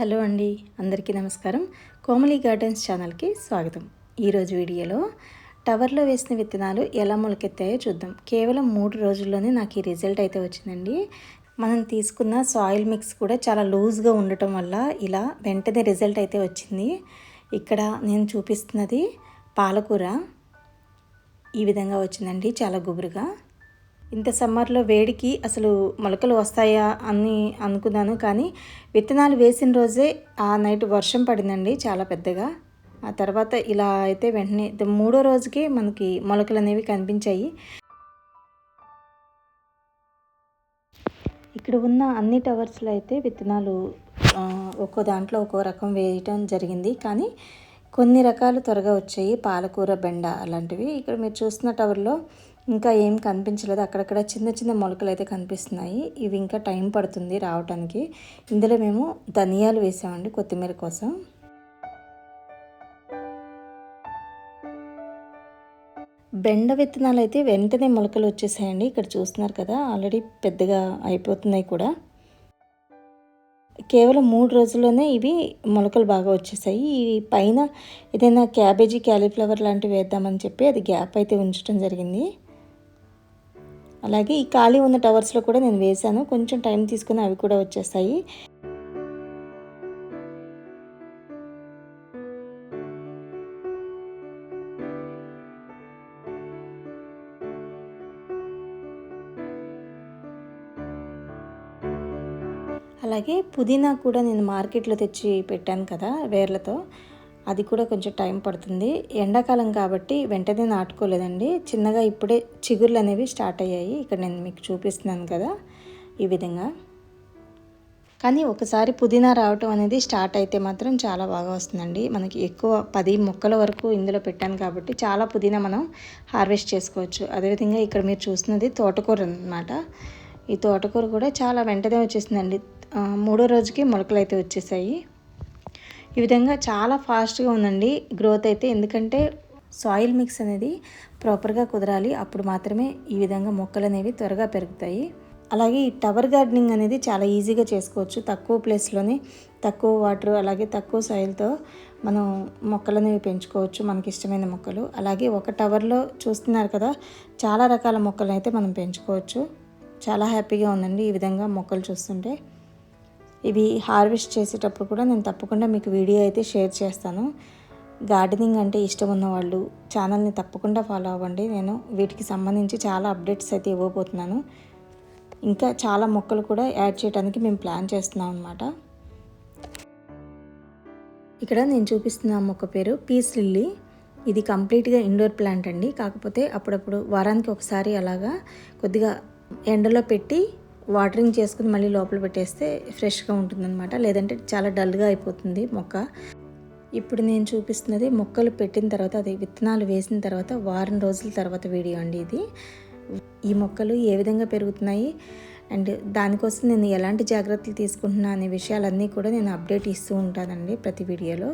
Hello అండి అందరికీ నమస్కారం. కోమలి గార్డెన్స్ ఛానల్కి స్వాగతం. ఈరోజు వీడియోలో టవర్లో వేసిన విత్తనాలు ఎలా మొలకెత్తాయో చూద్దాం. కేవలం మూడు రోజుల్లోనే నాకు ఈ రిజల్ట్ అయితే వచ్చిందండి. మనం తీసుకున్న సాయిల్ మిక్స్ కూడా చాలా లూజ్గా ఉండటం వల్ల ఇలా వెంటనే రిజల్ట్ అయితే వచ్చింది. ఇక్కడ నేను చూపిస్తున్నది పాలకూర. ఈ విధంగా వచ్చిందండి చాలా గుబురుగా. ఇంత సమ్మర్లో వేడికి అసలు మొలకలు వస్తాయా అని అనుకున్నాను కానీ విత్తనాలు వేసిన రోజే ఆ నైట్ వర్షం పడిందండి చాలా పెద్దగా. ఆ తర్వాత ఇలా అయితే వెంటనే మూడో రోజుకే మనకి మొలకలు అనేవి కనిపించాయి. ఇక్కడ ఉన్న అన్ని టవర్స్లో అయితే విత్తనాలు ఒక్కో దాంట్లో ఒక్కో రకం వేయటం జరిగింది. కానీ కొన్ని రకాలు త్వరగా వచ్చాయి. పాలకూర బెండ అలాంటివి. ఇక్కడ మీరు చూస్తున్న టవర్లో ఇంకా ఏం కనిపించలేదు. అక్కడక్కడ చిన్న చిన్న మొలకలు అయితే కనిపిస్తున్నాయి. ఇవి ఇంకా టైం పడుతుంది రావటానికి. ఇందులో మేము ధనియాలు వేసామండి కొత్తిమీర కోసం. బెండ విత్తనాలు అయితే వెంటనే మొలకలు వచ్చేసాయండి. ఇక్కడ చూస్తున్నారు కదా ఆల్రెడీ పెద్దగా అయిపోతున్నాయి కూడా. కేవలం మూడు రోజుల్లోనే ఇవి మొలకలు బాగా వచ్చేసాయి. ఈ పైన ఏదైనా క్యాబేజీ క్యాలీఫ్లవర్ లాంటివి వేద్దామని చెప్పి అది గ్యాప్ అయితే ఉంచడం జరిగింది. అలాగే ఈ ఖాళీ ఉన్న టవర్స్లో కూడా నేను వేశాను. కొంచెం టైం తీసుకుని అవి కూడా వచ్చేస్తాయి. అలాగే పుదీనా కూడా నేను మార్కెట్లో తెచ్చి పెట్టాను కదా వేర్లతో. అది కూడా కొంచెం టైం పడుతుంది. ఎండాకాలం కాబట్టి వెంటనే నాటుకోలేదండి. చిన్నగా ఇప్పుడే చిగుర్లు అనేవి స్టార్ట్ అయ్యాయి. ఇక్కడ నేను మీకు చూపిస్తున్నాను కదా ఈ విధంగా. కానీ ఒకసారి పుదీనా రావటం అనేది స్టార్ట్ అయితే మాత్రం చాలా బాగా వస్తుందండి. మనకి ఎక్కువ పది మొక్కల వరకు ఇందులో పెట్టాను కాబట్టి చాలా పుదీనా మనం హార్వెస్ట్ చేసుకోవచ్చు. అదేవిధంగా ఇక్కడ మీరు చూస్తున్నది తోటకూర అన్నమాట. ఈ తోటకూర కూడా చాలా వెంటనే వచ్చేసిందండి మూడో రోజుకి మొలకలు అయితే వచ్చేసాయి. ఈ విధంగా చాలా ఫాస్ట్గా ఉందండి. గ్రోత్ అయితే ఎందుకంటే సాయిల్ మిక్స్ అనేది ప్రాపర్గా కుదరాలి. అప్పుడు మాత్రమే ఈ విధంగా మొక్కలు అనేవి త్వరగా పెరుగుతాయి. అలాగే ఈ టవర్ గార్డెనింగ్ అనేది చాలా ఈజీగా చేసుకోవచ్చు. తక్కువ ప్లేస్లోనే తక్కువ వాటర్ అలాగే తక్కువ సాయిల్తో మనం మొక్కలు అనేవి పెంచుకోవచ్చు మనకి ఇష్టమైన మొక్కలు. అలాగే ఒక టవర్లో చూస్తున్నారు కదా చాలా రకాల మొక్కలను అయితే మనం పెంచుకోవచ్చు. చాలా హ్యాపీగా ఉందండి ఈ విధంగా మొక్కలు చూస్తుంటే. ఇవి హార్వెస్ట్ చేసేటప్పుడు కూడా నేను తప్పకుండా మీకు వీడియో అయితే షేర్ చేస్తాను. గార్డెనింగ్ అంటే ఇష్టం ఉన్నవాళ్ళు ఛానల్ని తప్పకుండా ఫాలో అవ్వండి. నేను వీటికి సంబంధించి చాలా అప్డేట్స్ అయితే ఇవ్వబోతున్నాను. ఇంకా చాలా మొక్కలు కూడా యాడ్ చేయడానికి మేము ప్లాన్ చేస్తున్నాం అనమాట ఇక్కడ నేను చూపిస్తున్న మొక్క పేరు పీస్ లిల్లీ. ఇది కంప్లీట్గా ఇండోర్ ప్లాంట్ అండి. కాకపోతే అప్పుడప్పుడు వారానికి ఒకసారి అలాగా కొద్దిగా ఎండలో పెట్టి వాటరింగ్ చేసుకుని మళ్ళీ లోపల పెట్టేస్తే ఫ్రెష్గా ఉంటుందన్నమాట. లేదంటే చాలా డల్గా అయిపోతుంది మొక్క. ఇప్పుడు నేను చూపిస్తున్నది మొక్కలు పెట్టిన తర్వాత అది విత్తనాలు వేసిన తర్వాత వారం రోజుల తర్వాత వీడియో అండి ఇది. ఈ మొక్కలు ఏ విధంగా పెరుగుతున్నాయి అండ్ దానికోసం నేను ఎలాంటి జాగ్రత్తలు తీసుకుంటున్నా అనే విషయాలన్నీ కూడా నేను అప్డేట్ ఇస్తూ ఉంటానండి ప్రతి వీడియోలో.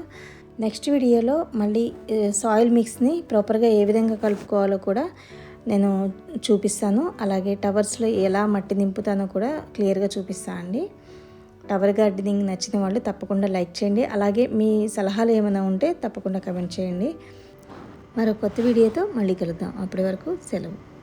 నెక్స్ట్ వీడియోలో మళ్ళీ సాయిల్ మిక్స్ని ప్రాపర్గా ఏ విధంగా కలుపుకోవాలో కూడా నేను చూపిస్తాను. అలాగే టవర్స్లో ఎలా మట్టి నింపుతానో కూడా క్లియర్గా చూపిస్తాను అండి. టవర్ గార్డెనింగ్ నచ్చిన వాళ్ళు తప్పకుండా లైక్ చేయండి. అలాగే మీ సలహాలు ఏమైనా ఉంటే తప్పకుండా కమెంట్ చేయండి. మరో కొత్త వీడియోతో మళ్ళీ కలుద్దాం. అప్పటి వరకు సెలవు.